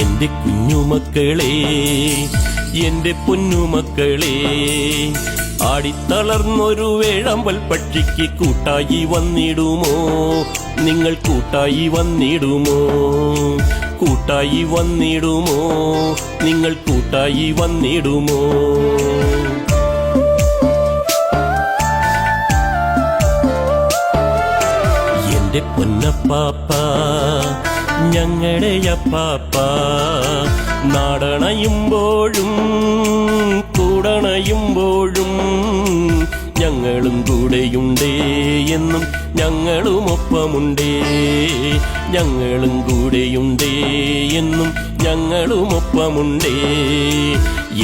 കുഞ്ഞുമക്കളെ എന്റെ പൊന്നുമക്കളെ ആടിത്തളർന്നൊരു വേഴമ്പൽ പക്ഷിക്ക് കൂട്ടായി വന്നിടുമോ? നിങ്ങൾ കൂട്ടായി വന്നിടുമോ? കൂട്ടായി വന്നിടുമോ? നിങ്ങൾ കൂട്ടായി വന്നിടുമോ? എന്റെ പൊന്നപ്പാപ്പ ഞങ്ങളുടെ അപ്പാപ്പ നാടണയുമ്പോഴും കൂടണയുമ്പോഴും ഞങ്ങളും കൂടെയുണ്ടേ എന്നും ഞങ്ങളും ഒപ്പമുണ്ടേ ഞങ്ങളും കൂടെയുണ്ടേ എന്നും ഞങ്ങളും ഒപ്പമുണ്ടേ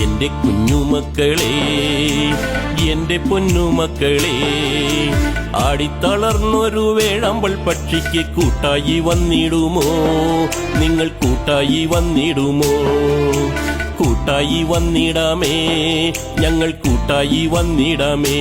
എന്റെ കുഞ്ഞുമക്കളെ എന്റെ പൊന്നുമക്കളെ ആടിത്തളർന്നൊരു വേഴമ്പൾ പക്ഷിക്ക് കൂട്ടായി വന്നിടുമോ? നിങ്ങൾ കൂട്ടായി വന്നിടുമോ? കൂട്ടായി വന്നിടാമേ ഞങ്ങൾ കൂട്ടായി വന്നിടാമേ.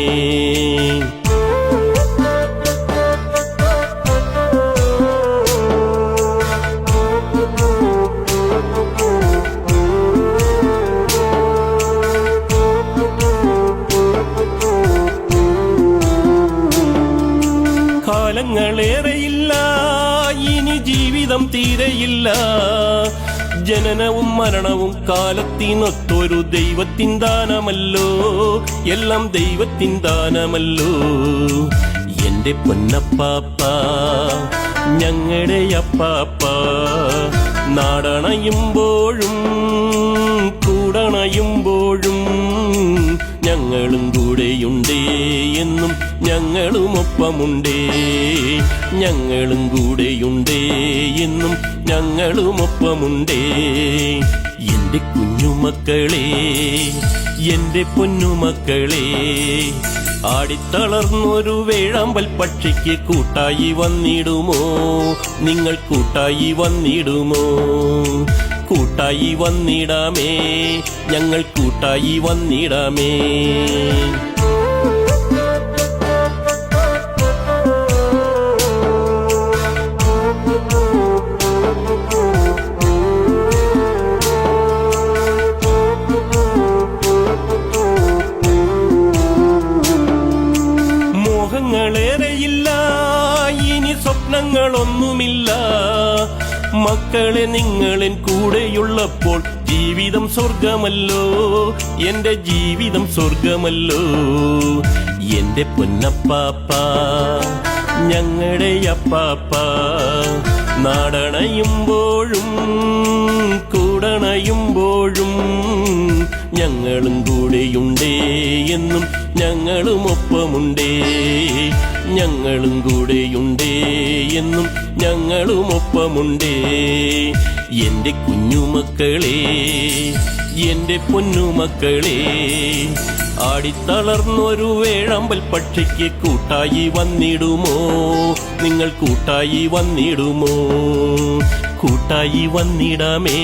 കാലങ്ങളേറെയില്ല ഇനി ജീവിതം തീരെയില്ല. ജനനവും മരണവും കാലത്തിനൊത്തൊരു ദൈവത്തിൻ ദാനമല്ലോ. എല്ലാം ദൈവത്തിൻ ദാനമല്ലോ. എന്റെ പൊന്നപ്പാപ്പ ഞങ്ങളുടെ അപ്പാപ്പ നാടണയുമ്പോഴും കൂടണയുമ്പോഴും ഞങ്ങളും കൂടെയുണ്ടേ എന്നും ഞങ്ങളും ഒപ്പമുണ്ടേ ഞങ്ങളും കൂടെയുണ്ടേ. എന്നും ഞങ്ങളും എന്റെ കുഞ്ഞുമക്കളെ എന്റെ പൊന്നുമക്കളെ ആടിത്തളർന്നൊരു വേഴാമ്പൽ പക്ഷിക്ക് കൂട്ടായി വന്നിടുമോ? നിങ്ങൾ കൂട്ടായി വന്നിടുമോ? കൂട്ടായി വന്നിടാമേ. ഞങ്ങൾ കൂട്ടായി വന്നിടാമേ. സ്വപ്നങ്ങളൊന്നുമില്ല മക്കളെ നിങ്ങളിൻ കൂടെയുള്ളപ്പോൾ ജീവിതം സ്വർഗമല്ലോ എന്റെ ജീവിതം സ്വർഗമല്ലോ എന്റെ പൊന്നപ്പാപ്പ ഞങ്ങളുടെ അപ്പാപ്പ നാടണയുമ്പോഴും കൂടണയുമ്പോഴും ഞങ്ങളും കൂടെയുണ്ടേ എന്നും ഞങ്ങളും ഒപ്പമുണ്ടേ ഞങ്ങളും കൂടെയുണ്ടേ എന്നും ഞങ്ങളും ഒപ്പമുണ്ടേ എന്റെ കുഞ്ഞുമക്കളെ എന്റെ പൊന്നുമക്കളെ ആടിത്തളർന്നൊരു വേഴമ്പൽ പക്ഷിക്ക് കൂട്ടായി വന്നിടുമോ? നിങ്ങൾ കൂട്ടായി വന്നിടുമോ? കൂട്ടായി വന്നിടാമേ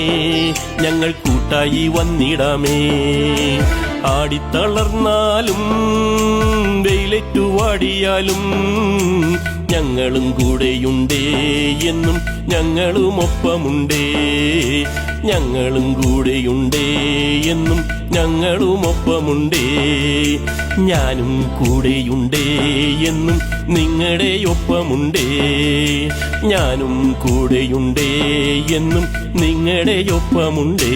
ഞങ്ങൾ കൂട്ടായി വന്നിടാമേ. ആടിത്തളർന്നാലും വെയിലേറ്റു വാടിയാലും ഞങ്ങളും കൂടെയുണ്ടേ എന്നും ഞങ്ങളും ഒപ്പമുണ്ടേ ഞങ്ങളും കൂടെയുണ്ടേ എന്നും ഞങ്ങളും ഒപ്പമുണ്ടേ ഞാനും കൂടെയുണ്ടേ എന്നും നിങ്ങളുടെ ഒപ്പമുണ്ടേ. ഞാനും കൂടെയുണ്ടേ എന്നും നിങ്ങളുടെ ഒപ്പമുണ്ടേ.